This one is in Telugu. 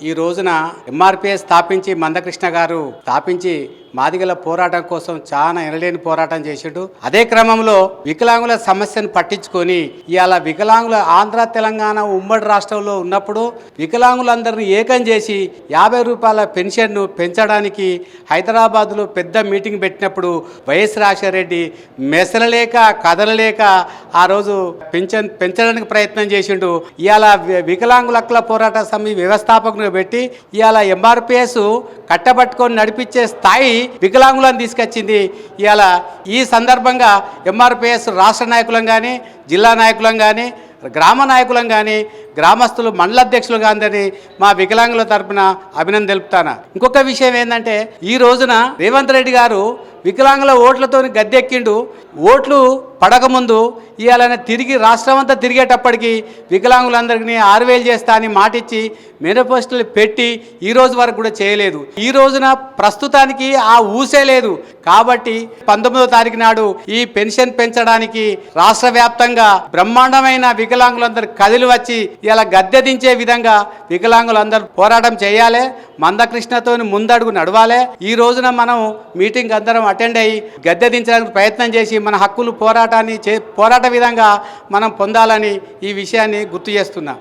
ఈ రోజున ఎంఆర్పిఎస్ స్థాపించి మందకృష్ణ గారు స్థాపించి మాదిగల పోరాటం కోసం చాలా ఎనలేని పోరాటం చేసిండు. అదే క్రమంలో వికలాంగుల సమస్యను పట్టించుకొని ఇవాళ వికలాంగుల ఆంధ్ర తెలంగాణ ఉమ్మడి రాష్ట్రంలో ఉన్నప్పుడు వికలాంగులందరినీ ఏకం చేసి యాభై రూపాయల పెన్షన్ను పెంచడానికి హైదరాబాద్లో పెద్ద మీటింగ్ పెట్టినప్పుడు వైఎస్ రాజశేఖరరెడ్డి మెసలలేక కదలలేక ఆ రోజు పెన్షన్ పెంచడానికి ప్రయత్నం చేసిండు. ఇవాళ వికలాంగుల హక్కుల పోరాట సమితి వ్యవస్థాపకుని పెట్టి ఇవాళ ఎంఆర్పిఎస్ కట్టబట్టుకొని నడిపించే స్థాయి వికలాంగులను తీసుకొచ్చింది. ఇవాళ ఈ సందర్భంగా ఎంఆర్పిఎస్ రాష్ట్ర నాయకులం కానీ జిల్లా నాయకులం కానీ గ్రామ నాయకులం కానీ గ్రామస్తులు మండల అధ్యక్షులు కానీ మా వికలాంగుల తరపున అభినందన తెలుపుతాను? ఇంకొక విషయం ఏంటంటే ఈ రోజున రేవంత్ రెడ్డి గారు వికలాంగుల ఓట్లతో గద్దెక్కిండు. ఓట్లు పడకముందు ఇవాళ తిరిగి రాష్ట్రం అంతా తిరిగేటప్పటికి వికలాంగులందరికీ ఆరువేలు చేస్తా అని మాటిచ్చి మేనిఫెస్టోలు పెట్టి ఈ రోజు వరకు కూడా చేయలేదు. ఈ రోజున ప్రస్తుతానికి ఆ ఊసే లేదు. కాబట్టి పంతొమ్మిదో తారీఖు నాడు ఈ పెన్షన్ పెంచడానికి రాష్ట్ర వ్యాప్తంగా బ్రహ్మాండమైన వికలాంగులందరూ కదిలి వచ్చి ఇలా గద్దె దించే విధంగా వికలాంగులందరూ పోరాటం చేయాలి మందకృష్ణతో ముందడుగు నడవాలి. ఈ రోజున మనం మీటింగ్ అందరం అటెండ్ అయ్యి గద్దె దించడానికి ప్రయత్నం చేసి మన హక్కులు పోరాటాన్ని చే పోరాట విధంగా మనం పొందాలని ఈ విషయాన్ని గుర్తు చేస్తున్నా.